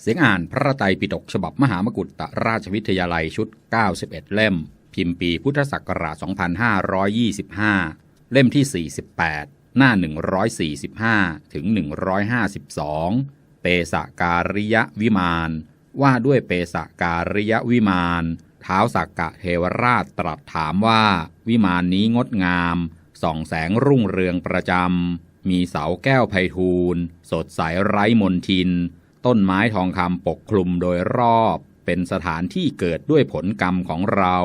เสียงอ่านพระไตรปิฎกฉบับมหามกุฏตราชวิทยาลัยชุด 91 เล่ม พิมพ์ปีพุทธศักราช 2525 เล่มที่ 48 หน้า 145 ถึง 152 เปสการิยวิมาน ว่าด้วยเปสการิยวิมานเท้าสักกะเทวราชตรัสถามว่า วิมานนี้งดงาม ส่องแสงรุ่งเรืองประจำ มีเสาแก้วไพฑูรย์สดใสไร้มนทิน ต้นไม้ทองคำปกคลุมโดยรอบเป็นสถานที่เกิดด้วยผลกรรมของเรา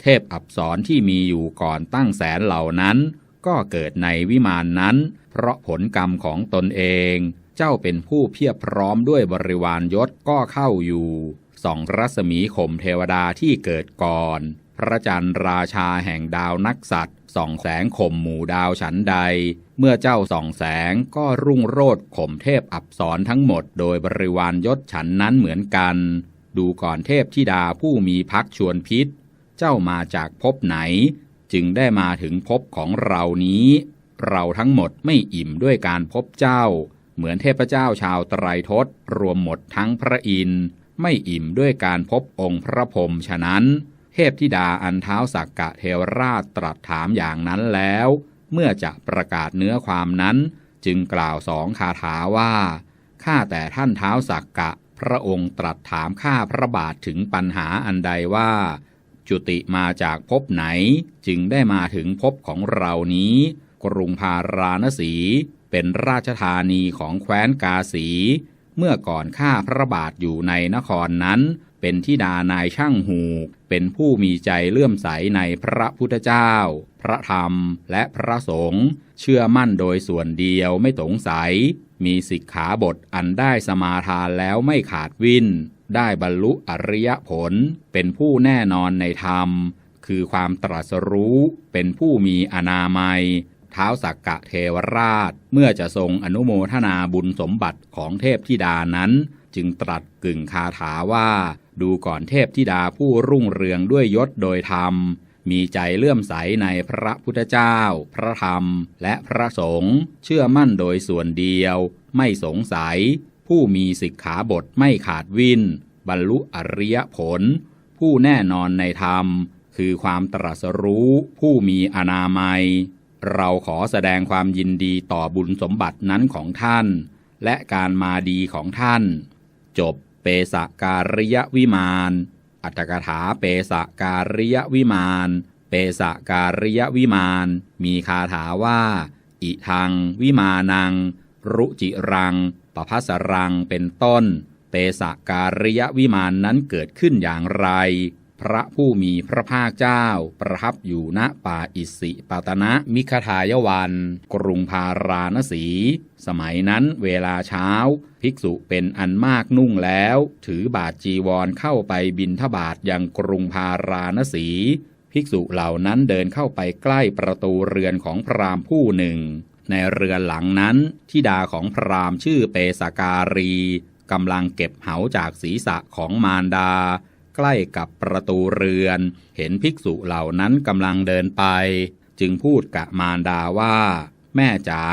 เทพอับสรที่มีอยู่ก่อนตั้งแสนเหล่านั้น ก็เกิดในวิมานนั้น เพราะผลกรรมของตนเอง เจ้าเป็นผู้เพียบพร้อมด้วยบริวารยศก็เข้าอยู่ส่องรัศมีข่มเทวดาที่เกิดก่อน พระจันทร์ราชาแห่งดาวนักสัตว์ส่องแสงข่มหมู่ดาวฉันใด เมื่อเจ้าส่องแสงก็รุ่งโรดข่มเทพอับสรทั้งหมดโดยบริวารยศฉันนั้นเหมือนกัน ดูก่อนเทพธิดาผู้มีพักชวนพิษ เจ้ามาจากภพไหน จึงได้มาถึงภพของเรานี้ เราทั้งหมดไม่อิ่มด้วยการพบเจ้า เหมือนเทพเจ้าชาวไตรทศรวมหมดทั้งพระอินทร์ไม่อิ่มด้วยการพบองค์พระพรหมฉะนั้น เทพธิดาอันเท้าสักกะเทวราชตรัสถามอย่างนั้นแล้ว เมื่อจะประกาศเนื้อความนั้น จึงกล่าวสองคาถาว่า ข้าแต่ท่านเท้าสักกะ พระองค์ตรัสถามข้าพระบาทถึงปัญหาอันใดว่า จุติมาจากภพไหน จึงได้มาถึงภพของเรานี้ กรุงพาราณสี เป็นราชธานีของแคว้นกาสี เมื่อก่อนข้าพระบาทอยู่ในนครนั้น เป็นทิดานายช่างหูก เป็นผู้มีใจเลื่อมใสในพระพุทธเจ้า พระธรรมและพระสงฆ์เชื่อมั่นโดยส่วนเดียวไม่สงสัย มีสิกขาบทอันได้สมาทานแล้วไม่ขาดวินได้บรรลุอริยผล เป็นผู้แน่นอนในธรรม คือความตรัสรู้ เป็นผู้มีอนามัยเท้าสักกะเทวราช เมื่อจะทรงอนุโมทนาบุญสมบัติของเทพธิดานั้น จึงตรัสกึ่งคาถาว่า ดูก่อนเทพธิดาผู้รุ่งเรืองด้วยยศโดยธรรม มีใจเลื่อมใสในพระพุทธเจ้า พระธรรม และพระสงฆ์เชื่อมั่นโดยส่วนเดียว ไม่สงสัย ผู้มีสิกขาบทไม่ขาดวินบรรลุอริยผล ผู้แน่นอนในธรรม คือความตรัสรู้ผู้มีอนามัย เราขอแสดงความยินดีต่อบุญสมบัตินั้นของท่าน และการมาดีของท่าน จบ สการิยวิมาน อัตถกถาเปสการิยวิมาน เปสการิยวิมาน มีคาถาว่า อิทังวิมานัง รุจิรังปภัสรังเป็นต้น เปสการิยวิมานนั้นเกิดขึ้นอย่างไร พระผู้มีพระภาคเจ้า ประทับอยู่ณป่าอิสิปตนะมิคทายวัน กรุงพาราณสี สมัยนั้นเวลาเช้า ภิกษุเป็นอันมากนุ่งแล้ว ถือบาทจีวรเข้าไปบินทบาทยังกรุงพาราณสี ภิกษุเหล่านั้นเดินเข้าไปใกล้ประตูเรือนของพราหมณ์ผู้หนึ่ง ในเรือนหลังนั้นทิดาของพราหมณ์ชื่อเปสการีกำลังเก็บเหาจากศีรษะของมารดา ใกล้กับประตูเรือน เห็นภิกษุเหล่านั้นกำลังเดินไป จึงพูดกับมารดาว่า แม่จ๋า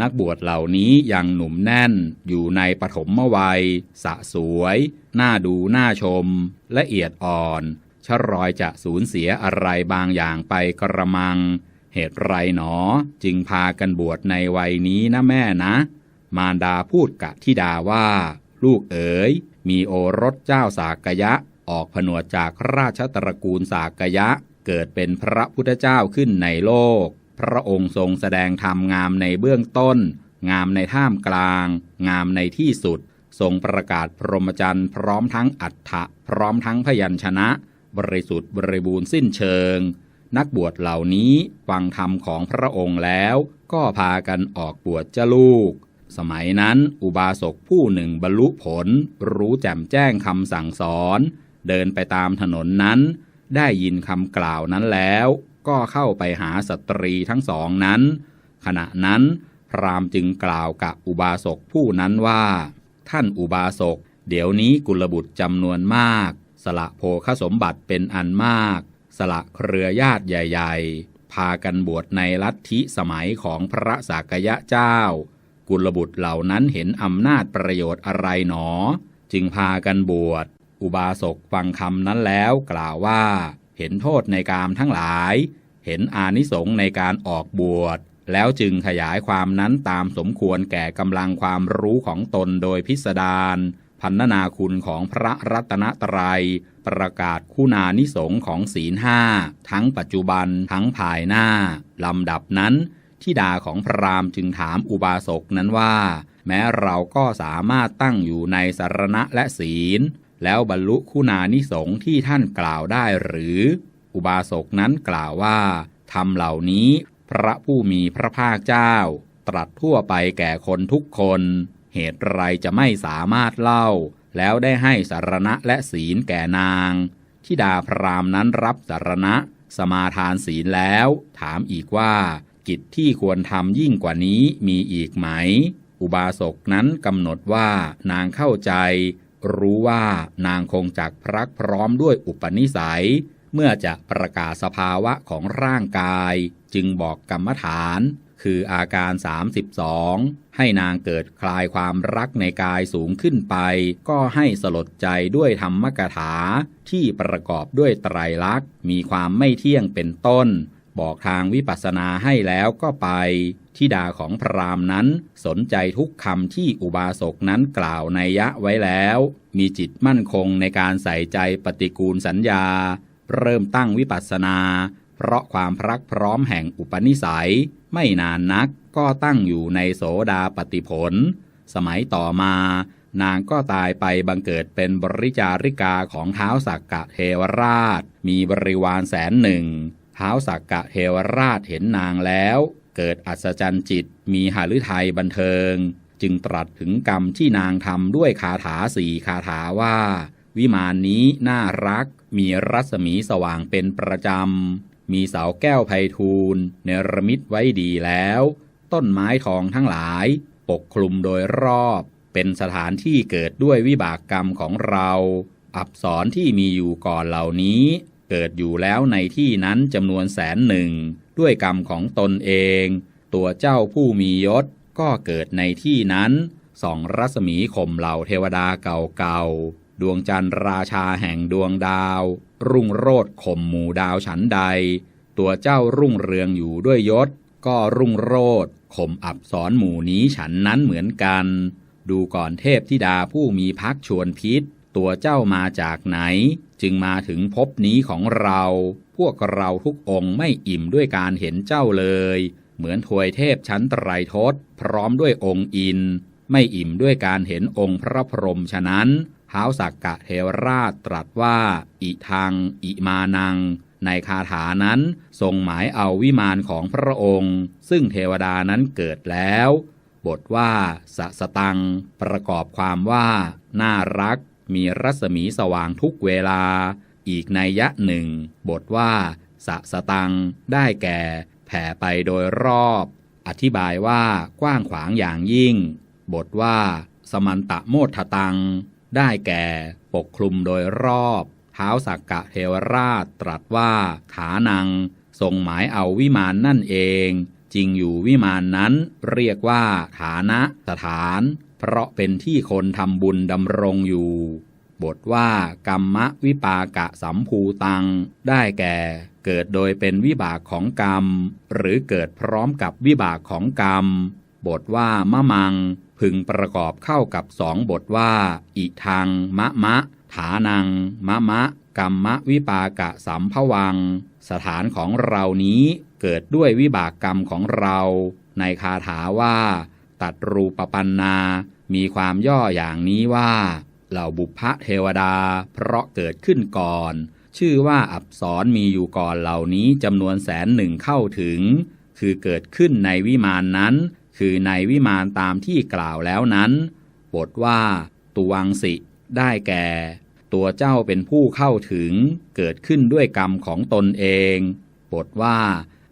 นักบวชเหล่านี้ยังหนุ่มแน่นอยู่ในปฐมวัย สะสวยน่าดูน่าชม ละเอียดอ่อนชรอยจะสูญเสียอะไรบางอย่างไปกระมัง เหตุไรหนอจึงพากันบวชในวัยนี้นะแม่นะ มารดาพูดกับทิดาว่า ลูกเอ๋ยมีโอรสเจ้าสากยะ ออกผนวดจากราชตระกูลสากยะ เกิดเป็นพระพุทธเจ้าขึ้นในโลก พระองค์ทรงแสดงธรรมงามในเบื้องต้น งามในท่ามกลาง งามในที่สุด ทรงประกาศพรหมจรรย์พร้อมทั้งอัฏฐะพร้อมทั้งพยัญชนะ บริสุทธิ์บริบูรณ์สิ้นเชิง นักบวชเหล่านี้ฟังธรรมของพระองค์แล้ว ก็พากันออกบวชเจ้าลูกสมัยนั้นอุบาสกผู้หนึ่งบรรลุผล รู้แจ่มแจ้งคำสั่งสอน เดินไปตามถนนนั้น ได้ยินคำกล่าวนั้นแล้ว ก็เข้าไปหาสตรีทั้งสองนั้น ขณะนั้น พรามจึงกล่าวกับอุบาสกผู้นั้นว่า ท่านอุบาสก เดี๋ยวนี้กุลบุตรจำนวนมาก สละโภคสมบัติเป็นอันมาก สละเครือญาติใหญ่ ๆ พากันบวชในลัทธิสมัยของพระสากยะเจ้า กุลบุตรเหล่านั้นเห็นอำนาจประโยชน์อะไรหนอ จึงพากันบวช อุบาสกฟังคำนั้นแล้วกล่าวว่า เห็นโทษในกามทั้งหลาย เห็นอานิสงส์ในการออกบวช แล้วจึงขยายความนั้นตามสมควรแก่กำลังความรู้ของตนโดยพิสดารพันนาคุณของพระรัตนตรยัย ประกาศคุณานิสงของศีลห้า ทั้งปัจจุบันทั้งภายหน้า ลำดับนั้นทิดาของพรามจึงถามอุบาสกนั้นว่า แม้เราก็สามารถตั้งอยู่ในสารณะและศีล แล้วบรรลุคุณานิสงที่ท่านกล่าวได้หรือ อุบาสกนั้นกล่าวว่าทำเหล่านี้พระผู้มีพระภาคเจ้า ตรัสทั่วไปแก่คนทุกคน เหตุไรจะไม่สามารถเล่า แล้วได้ให้สารณะและศีลแก่นางทิดาพรามนั้นรับสารณะ สมาทานศีลแล้ว ถามอีกว่า กิจที่ควรทำยิ่งกว่านี้มีอีกไหม อุบาสกนั้นกำหนดว่านางเข้าใจ รู้ว่านางคงจักพรักพร้อมด้วยอุปนิสัย เมื่อจะประกาศสภาวะของร่างกาย จึงบอกกรรมฐาน คืออาการ 32 ให้นางเกิดคลายความรักในกายสูงขึ้นไป ก็ให้สลดใจด้วยธรรมกถาที่ประกอบด้วยไตรลักษณ์มีความไม่เที่ยงเป็นต้น บอกทางวิปัสสนาให้แล้วก็ไปทิดาของพรามนั้นสนใจทุกคำที่อุบาสกนั้นกล่าวในยะไว้แล้ว มีจิตมั่นคงในการใส่ใจปฏิกูลสัญญา เริ่มตั้งวิปัสสนา เพราะความพรักพร้อมแห่งอุปนิสัย ไม่นานนักก็ตั้งอยู่ในโสดาปฏิผล สมัยต่อมานางก็ตายไปบังเกิดเป็นบริจาริกาของเท้าสักกะเทวราช มีบริวารแสนหนึ่ง ท้าวสักกะเทวราชเห็นนางแล้ว เกิดอัศจรรย์จิตมีหฤทัยบันเทิง จึงตรัสถึงกรรมที่นางทำด้วยคาถาสี่คาถาว่า วิมานนี้น่ารัก มีรัศมีสว่างเป็นประจำ มีเสาแก้วไพทูลเนรมิตไว้ดีแล้ว ต้นไม้ทองทั้งหลาย ปกคลุมโดยรอบ เป็นสถานที่เกิดด้วยวิบากกรรมของเรา อับสรที่มีอยู่ก่อนเหล่านี้ เกิดอยู่แล้วในที่นั้นจำนวนแสนหนึ่ง ด้วยกรรมของตนเอง ตัวเจ้าผู้มียศก็เกิดในที่นั้นสองรัศมีข่มเหล่าเทวดาเก่าๆ ดวงจันทร์ราชาแห่งดวงดาว รุ่งโรดข่มหมู่ดาวฉันใด ตัวเจ้ารุ่งเรืองอยู่ด้วยยศ ก็รุ่งโรดข่มอับสรหมู่นี้ฉันนั้นเหมือนกัน ดูก่อนเทพธิดาผู้มีพักชวนพิษ ตัวเจ้ามาจากไหน จึงมาถึงพบนี้ของเรา พวกเราทุกองค์ไม่อิ่มด้วยการเห็นเจ้าเลย เหมือนถวยเทพชั้นไตรทศ พร้อมด้วยองค์อิน ไม่อิ่มด้วยการเห็นองค์พระพรหมฉะนั้นท้าวสักกะเทวราชตรัสว่า อิทังอิมานัง ในคาถานั้นทรงหมายเอาวิมานของพระองค์ ซึ่งเทวดานั้นเกิดแล้ว บทว่าสสตัง ประกอบความว่า น่ารัก มีรัศมีสว่างทุกเวลา อีกในยะหนึ่ง บทว่า สะสตัง ได้แก่ แผ่ไปโดยรอบ อธิบายว่ากว้างขวางอย่างยิ่ง บทว่า สมันตะโมทตัง ได้แก่ ปกคลุมโดยรอบเท้าสักกะเทวราชตรัสว่าฐานัง ทรงหมายเอาวิมานนั่นเอง จริงอยู่วิมานนั้นเรียกว่า ฐานะ สถาน เพราะเป็นที่คนทำบุญดำรงอยู่ บทว่ากรรมวิปากะสัมภูตัง ได้แก่ เกิดโดยเป็นวิบากของกรรม หรือเกิดพร้อมกับวิบากของกรรม บทว่ามะมัง พึงประกอบเข้ากับสองบทว่า อิทัง มะมะ ฐานัง มะมะกรรมวิปากะสัมภวัง สถานของเรานี้เกิดด้วยวิบากกรรมของเรา ในคาถาว่า ตัดรูปปันนา มีความย่ออย่างนี้ว่าเหล่าบุพเทวดา เพราะเกิดขึ้นก่อน ชื่อว่าอับสรมีอยู่ก่อนเหล่านี้จำนวนแสนหนึ่งเข้าถึง คือเกิดขึ้นในวิมานนั้น คือในวิมานตามที่กล่าวแล้วนั้น บทว่าตุวังสิ ได้แก่ ตัวเจ้าเป็นผู้เข้าถึง เกิดขึ้นด้วยกรรมของตนเอง บทว่า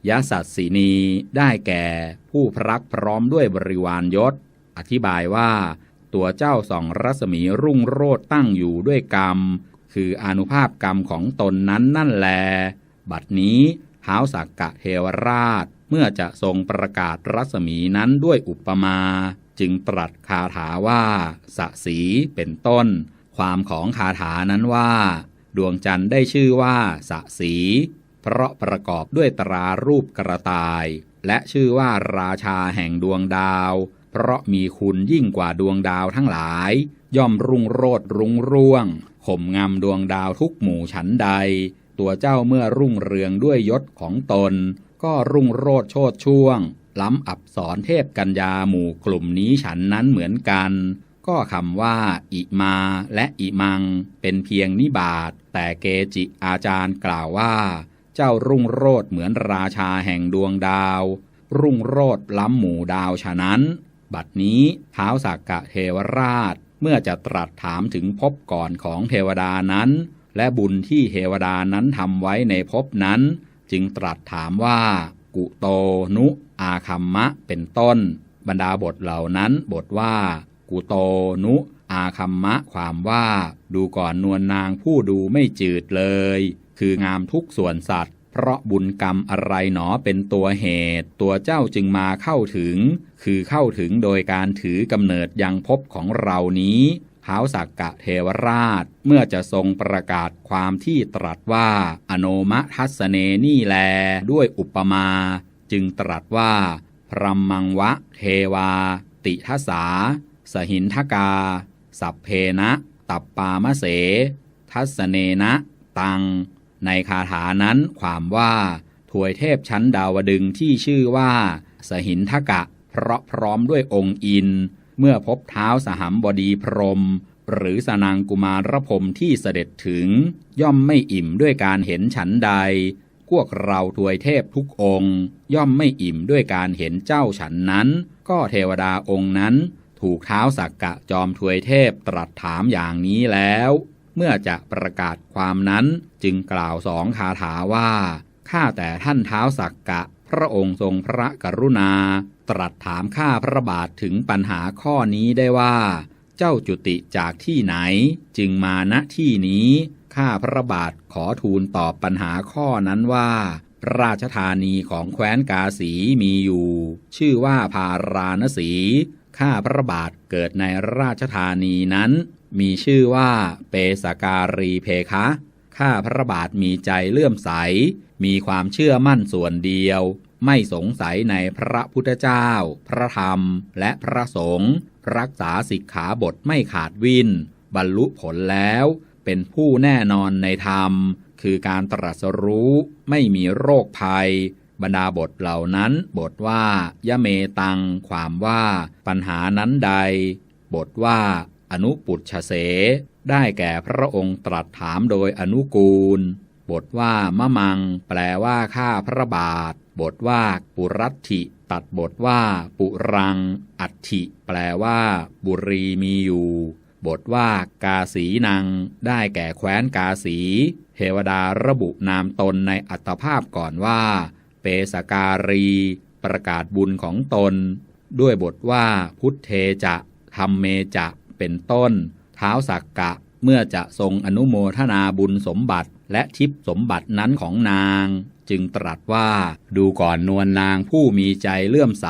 ยสัตสีนีได้แก่ผู้พรักพร้อมด้วยบริวารยศ อธิบายว่า ตัวเจ้าสองรัศมีรุ่งโรดตั้งอยู่ด้วยกรรม คืออนุภาพกรรมของตนนั้นนั่นแล บัดนี้ท้าสักกะเทวราช เมื่อจะทรงประกาศรัศมีนั้นด้วยอุปมา จึงตรัสคาถาว่าสสีเป็นต้น ความของคาถานั้นว่า ดวงจันทร์ได้ชื่อว่าสสี เพราะประกอบด้วยตรารูปกระต่าย และชื่อว่าราชาแห่งดวงดาว เพราะมีคุณยิ่งกว่าดวงดาวทั้งหลาย ย่อมรุ่งโรดรุ่งร่วงข่มงำดวงดาวทุกหมู่ฉันใด ตัวเจ้าเมื่อรุ่งเรืองด้วยยศของตน ก็รุ่งโรดโชดช่วง ล้ำอับสอนเทพกัญญาหมู่กลุ่มนี้ฉันนั้นเหมือนกัน ก็คำว่า อิมาและอิมัง เป็นเพียงนิบาตแต่เกจิอาจารย์กล่าวว่า เจ้ารุ่งโรดเหมือนราชาแห่งดวงดาว รุ่งโรดล้ำหมู่ดาวฉะนั้น บัดนี้เท้าสักกะเทวราชเมื่อจะตรัสถามถึงภพก่อนของเทวดานั้น และบุญที่เทวดานั้นทำไว้ในภพนั้น จึงตรัสถามว่า กุโตนุ อาคัมมะเป็นต้น บรรดาบทเหล่านั้นบทว่า กุโตนุ อาคัมมะความว่า ดูก่อนนวลนางผู้ดูไม่จืดเลย คืองามทุกส่วนสัตว์ เพราะบุญกรรมอะไรหนอเป็นตัวเหตุ ตัวเจ้าจึงมาเข้าถึง คือเข้าถึงโดยการถือกำเนิดยังภพของเรานี้ท้าวสักกะเทวราช เมื่อจะทรงประกาศความที่ตรัสว่า อโนมะทัสเนนี่แล ด้วยอุปมา จึงตรัสว่า พรหมังวะเทวา ติทัสสาสหินทกา สัพเพนะ ตับปามะเส ทัสเนนะ ตัง ในคาถานั้นความว่าถวยเทพชั้นดาวดึงที่ชื่อว่า สหินทกะ เพราะพร้อมด้วยองค์อิน เมื่อพบเท้าสหัมบดีพรหมหรือสนางกุมารพรมที่เสด็จถึง ย่อมไม่อิ่มด้วยการเห็นฉันใด พวกเราทวยเทพทุกองค์ ย่อมไม่อิ่มด้วยการเห็นเจ้าฉันนั้น ก็เทวดาองค์นั้น ถูกเท้าสักกะจอมทวยเทพตรัสถามอย่างนี้แล้ว เมื่อจะประกาศความนั้นจึงกล่าวสองคาถาว่า ข้าแต่ท่านเท้าสักกะ พระองค์ทรงพระกรุณา ตรัสถามข้าพระบาทถึงปัญหาข้อนี้ได้ว่า เจ้าจุติจากที่ไหน จึงมาณที่นี้ ข้าพระบาทขอทูลตอบปัญหาข้อนั้นว่าราชธานีของแคว้นกาสีมีอยู่ ชื่อว่าพาราณสี ข้าพระบาทเกิดในราชธานีนั้น มีชื่อว่าเปสการีเพคะ ข้าพระบาทมีใจเลื่อมใส มีความเชื่อมั่นส่วนเดียว ไม่สงสัยในพระพุทธเจ้า พระธรรม และพระสงฆ์ รักษาสิกขาบทไม่ขาดวิน บรรลุผลแล้ว เป็นผู้แน่นอนในธรรม คือการตรัสรู้ไม่มีโรคภัยบรรดาบทเหล่านั้น บทว่ายะเมตัง ความว่า ปัญหานั้นใด บทว่า อนุปุชเส ได้แก่พระองค์ตรัสถามโดยอนุกูล บทว่ามะมัง แปลว่าข้าพระบาท บทว่าปุรัติตัดบทว่า ปุรัง อัติแปลว่า บุรีมีอยู่ บทว่ากาสีนังได้แก่แคว้นกาสี เทวดาระบุนามตนในอัตภาพก่อนว่า เปสการี ประกาศบุญของตน ด้วยบทว่าพุทเทจะธรรมเมจะ เป็นต้นเท้าสักกะเมื่อจะทรงอนุโมทนาบุญสมบัติและทิพย์สมบัตินั้นของนาง จึงตรัสว่าดูก่อนนวลนางผู้มีใจเลื่อมใส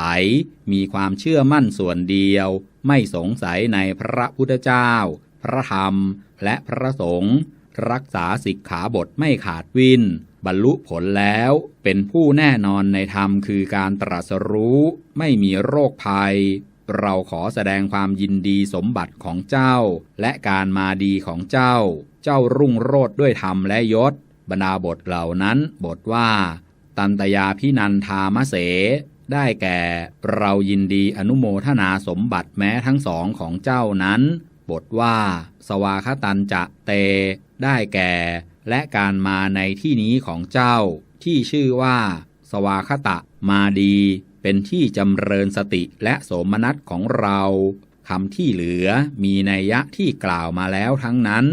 มีความเชื่อมั่นส่วนเดียว ไม่สงสัยในพระพุทธเจ้า พระธรรม และพระสงฆ์รักษาสิกขาบทไม่ขาดวินบรรลุผลแล้วเป็นผู้แน่นอนในธรรมคือการตรัสรู้ ไม่มีโรคภัย เราขอแสดงความยินดีสมบัติของเจ้า และการมาดีของเจ้า เจ้ารุ่งโรดด้วยธรรมและยศ บรรดาบทเหล่านั้นบทว่า ตันตยาพินันทามะเส ได้แก่เรายินดีอนุโมทนาสมบัติแม้ทั้งสองของเจ้านั้น บทว่า สวาคตันจะเต ได้แก่ และการมาในที่นี้ของเจ้า ที่ชื่อว่า สวาคตะมาดี เป็นที่จำเริญสติและโสมนัสของเราคำที่เหลือมีนัยยะที่กล่าวมาแล้วทั้งนั้น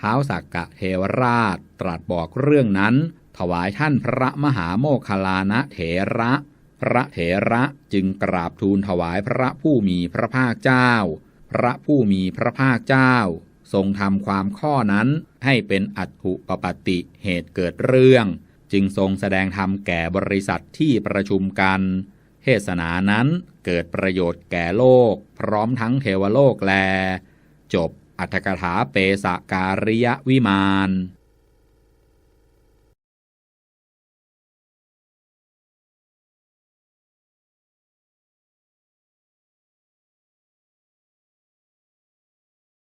ท้าวสักกะเทวราชตรัสบอกเรื่องนั้น ถวายท่านพระมหาโมคคลานะเถระ พระเถระจึงกราบทูลถวายพระผู้มีพระภาคเจ้า พระผู้มีพระภาคเจ้า ทรงทำความข้อนั้นให้เป็นอัตถุปปติเหตุเกิดเรื่อง จึงทรงแสดงธรรมแก่บริษัทที่ประชุมกัน เทศนานั้นเกิดประโยชน์แก่โลก พร้อมทั้งเทวโลกแล จบอัตถกถาเปสการิยวิมาน